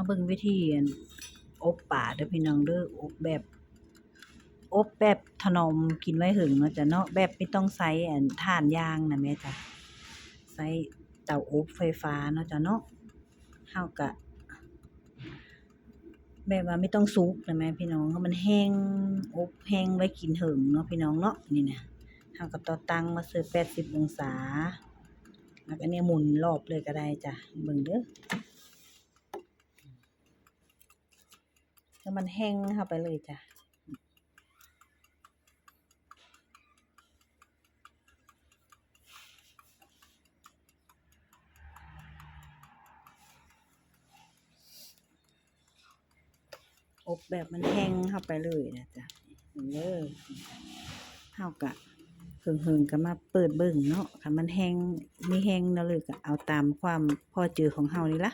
มาเบิ่งวิธีอบป่าเด้อพี่น้องเด้ออบแบบ อบแบบถนอมกินไว้หึงเนาะจ้ะเนาะแบบไม่ต้องใช้อันถ่านยางนะแม่จ้ะใช้เตาอบไฟฟ้าเนาะจ้ะเนาะเฮาก็แบบว่าไม่ต้องสุกนะแม่พี่น้องเพราะมันแห้งอบแห้งไว้กินหึงเนาะพี่น้องเนาะนี่นะเฮาก็ต่อตั้งมาเสิร์ฟ80องศาแล้วก็เนี่ยหมุนรอบเลยก็ได้จ้ะเบิ่งเด้อ ถ้ามันแห้งเข้าไปเลยจ้ะอบแบบมันแห้งเข้าไปเลยนะจ๊ะเบิ่งเด้อเฮากะหึงหึงๆก็มาเปิดเบิ่งเนาะถ้ามันแห้งไม่แห้งเนาะเลยก็เอาตามความพอเจอของเฮานี่ละ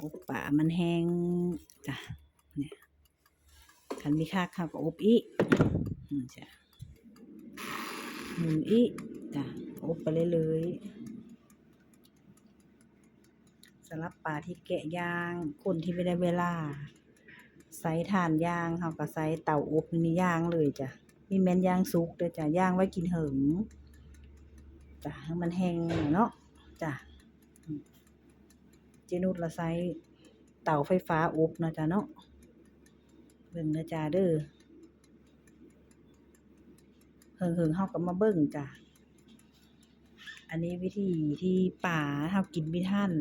อบป่ามันแห้งจ้ะ เนี่ยคันมีค่าข้าวก็อบอีกอืมจ้ะหมุนอีกจ้ะอบไปเลยเลยๆสำหรับปลาที่แกะย่างคนที่ไม่ได้เวลาใส่ถ่านย่างเขาก็ใส่เตาอบนี่ย่างเลยจ้ะมีแม่นย่างสุกเด้อจ้ะย่างไว้กินเหิงจ้ะให้มันแห้งเนาะจ้ะเจนุดละใส่เตาไฟฟ้าอบนะจ้ะเนาะ เบิ่งเด้อจ้าเด้อเหิงเหิงเฮาก็มาเบิ่งจ้ะอันนี้วิธีที่ป่าเฮากินไม่ทัน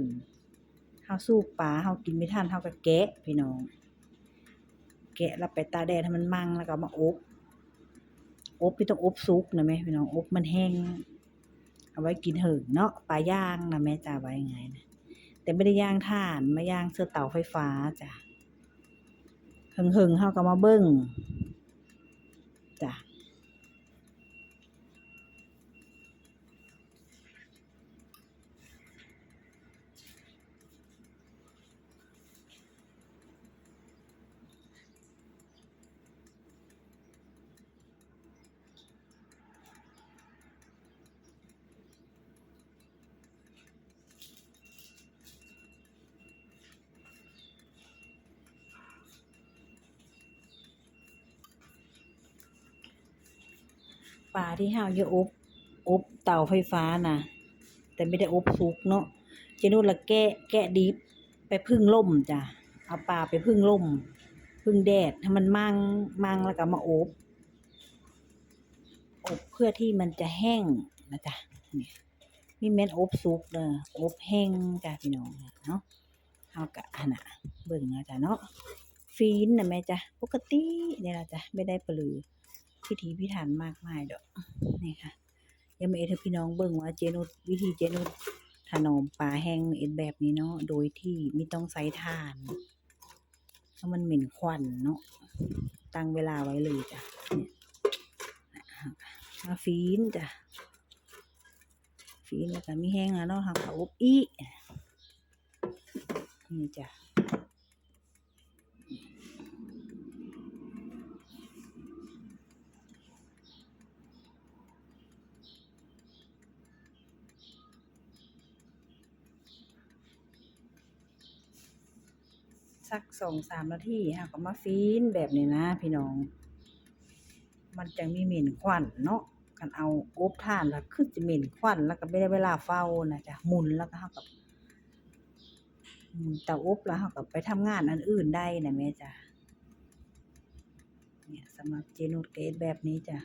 เฮาสู้ป่าเฮากินไม่ทันเฮาก็แกะพี่น้อง แกะแล้วไปตาแดดให้มันมั่งแล้วก็มาอบอบที่ต้องอบสุกนะแม่พี่น้องอบมันแห้งเอาไว้กินเหิงเนาะปลาย่างนะแม่จ้าไว้ไงนะแต่ไม่ได้ย่างถ่านมาย่างเสื้อเตาไฟฟ้าจ้ะ หึงหึงๆเฮาก็มาเบิ่งจ้ะ ปลาที่เฮาวจะอบอบเตาไฟฟ้านะแต่ไม่ได้อบสุกเนาะเจนุชละแกะแกะดิบไปพึ่งล่มจ้ะเอาปลาไปพึ่งล่ม พึ่งแดดให้มันมั่งมั่งแล้วก็มาอบอบเพื่อที่มันจะแห้งนะจ๊ะนี่มีเม็ดอบสุกเด้ออบแห้งจ้ะพี่น้องเนาะเอากะอันน่ะเบิ่งนะจ๊ะเนาะฟีนนะแม่จ้ะปกติเนี่ยละจ้ะไม่ได้ปลือ พิถีพิถันมากมายดอกนี่ค่ะยังไม่เอ็ดพี่น้องเบิ่งว่าเจนุดวิธีเจนุดถนอมปลาแห้งเอ็ดแบบนี้เนาะโดยที่ไม่ต้องใส่ถ่านเพราะมันเหม็นควันเนาะตั้งเวลาไว้เลยจ้ะเนี่ยมาฟีนจ้ะฟีนแล้วก็มีแห้งแล้วเนาะทำกับอบอีนี่จ้ะ สองสามนาทีค่ะก็มาฟีนแบบนี้นะ พี่น้อง มันจะมีเหม็นควันเนาะกันเอาอบถ่านแล้วคือจะเหม็นควันแล้วก็ไม่ได้เวลาเฝ้านะจ๊ะหมุนแล้วก็เฮากับหมุนเตาอบแล้วเฮากับไปทำงานอันอื่นได้นะแม่จ้ะเนี่ยสำหรับเจนุดเกตแบบนี้จ้ะ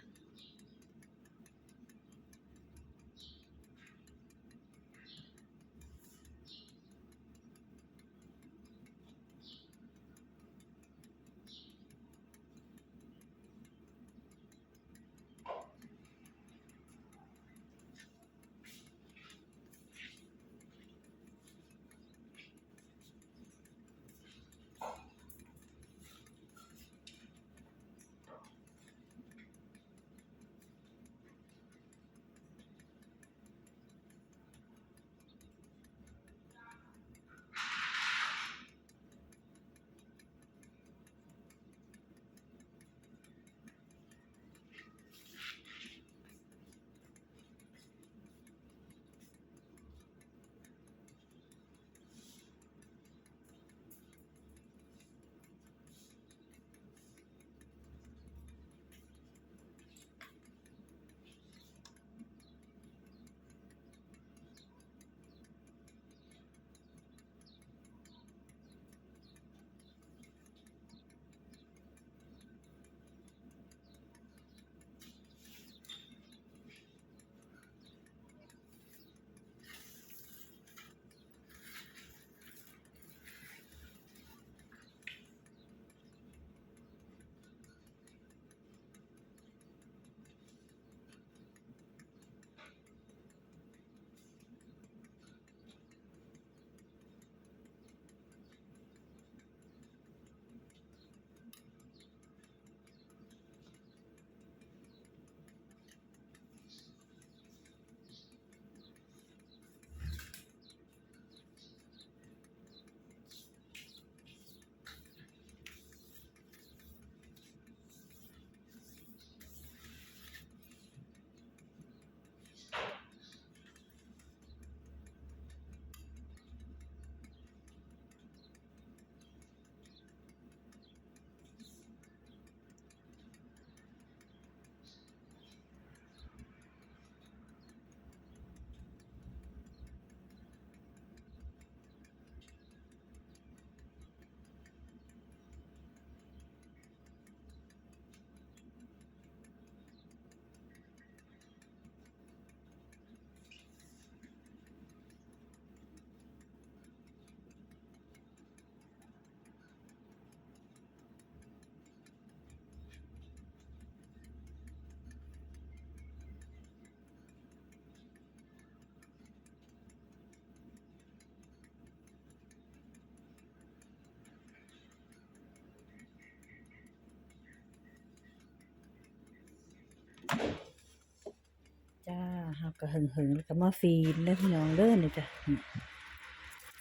เอาก็หึงแล้วก็มาฟีนเด้อพี่น้องเด้อนี่จ้ะ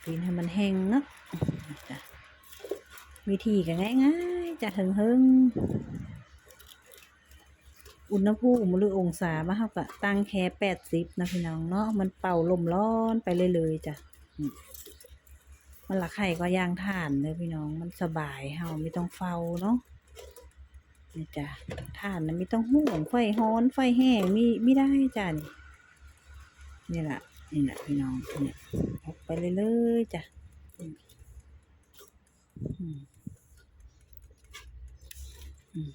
ฟีนให้มันแห้งเนาะจ้ะวิธีก็ง่ายๆจ้ะหึงๆอุณหภูมิหรือองศามาเฮาก็ตั้งแค่80นะพี่น้องเนาะมันเป่าลมร้อนไปเลยๆจ้ะมันละไข่ก็ย่างถ่านเด้อพี่น้องมันสบายเฮาไม่ต้องเฝ้าเนาะนี่จ้ะถ่านนะไม่ต้องห่วงไฟฮ้อนไฟแห้งมีไม่ได้จ้ะนี่ นี่แหละนี่แหละพี่น้องเนี่ยออกไปเลยๆจ้ะอืมอืม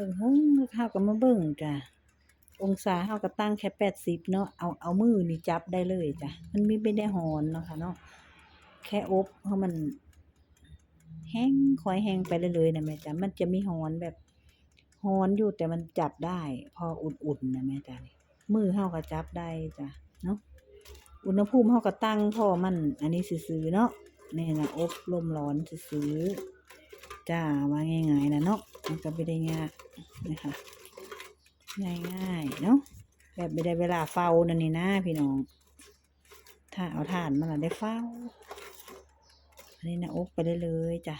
อืมเพิ่งหุ้งเฮาก็มาเบิ่งจ้ะองศาเฮาก็ตั้งแค่80เนาะเอาเอามือนี่จับได้เลยจ้ะมันมีไม่ได้ฮ้อนเนาะค่ะเนาะแค่อบเพราะมันแห้งค่อยแห้งไปเรื่อยๆนะแม่จ้ะมันจะมีฮ้อนแบบฮ้อนอยู่แต่มันจับได้ พออุ่นๆนะแม่จ้ะมือเฮาก็จับได้จ้ะเนาะอุณหภูมิเฮาก็ตั้งพอมัน อันนี้ซื่อเนาะนี่นะอบลมร้อนซื่อ จ้าว่าง่ายๆนะเนาะมันก็บ่ได้ยากนะคะง่ายๆเนาะแบบบ่ได้เวลาเฝ้านั่นนี่นะพี่น้องถ้าเอาถ่านมาแล้วได้เฝ้าอันนี้นะอกไปได้เลยจ้ะ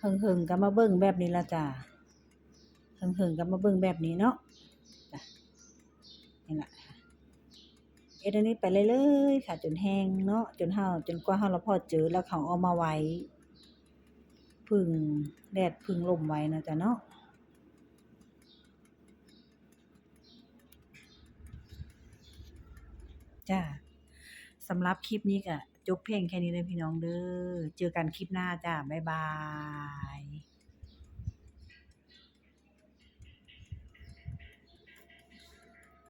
เฮิงก็มาเบิ่งแบบนี้ละจ้ะเฮิงก็มาเบิ่งแบบนี้เนาะนี่ล่ะค่ะเอ็ดอันนี้ไปเรื่อยๆค่ะ จนแห้งเนาะจนเฮาจนกว่าเฮาละพอเจอแล้วเขาเอามาไว้พึ่งแดดพึ่งลมไว้นะจ้ะเนาะจ้าสำหรับคลิปนี้ก็ จบเพลงแค่นี้เลยพี่น้องเด้อ เจอกันคลิปหน้าจ้า บ๊ายบาย